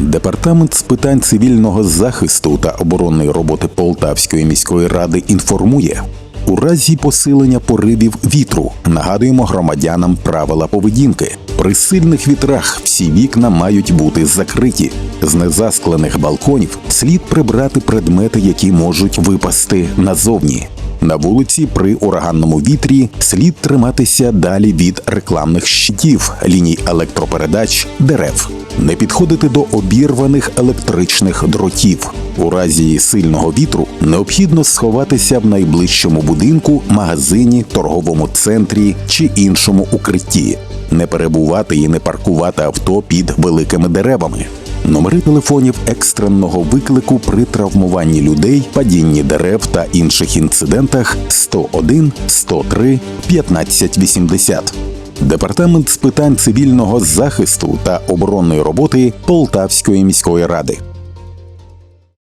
Департамент з питань цивільного захисту та оборонної роботи Полтавської міської ради інформує. У разі посилення поривів вітру нагадуємо громадянам правила поведінки. При сильних вітрах всі вікна мають бути закриті. З незасклених балконів слід прибрати предмети, які можуть випасти назовні. На вулиці при ураганному вітрі слід триматися далі від рекламних щитів, ліній електропередач, дерев, не підходити до обірваних електричних дротів. У разі сильного вітру необхідно сховатися в найближчому будинку, магазині, торговому центрі чи іншому укритті, не перебувати і не паркувати авто під великими деревами. Номери телефонів екстреного виклику при травмуванні людей, падінні дерев та інших інцидентах 101 103 1580. Департамент з питань цивільного захисту та оборонної роботи Полтавської міської ради.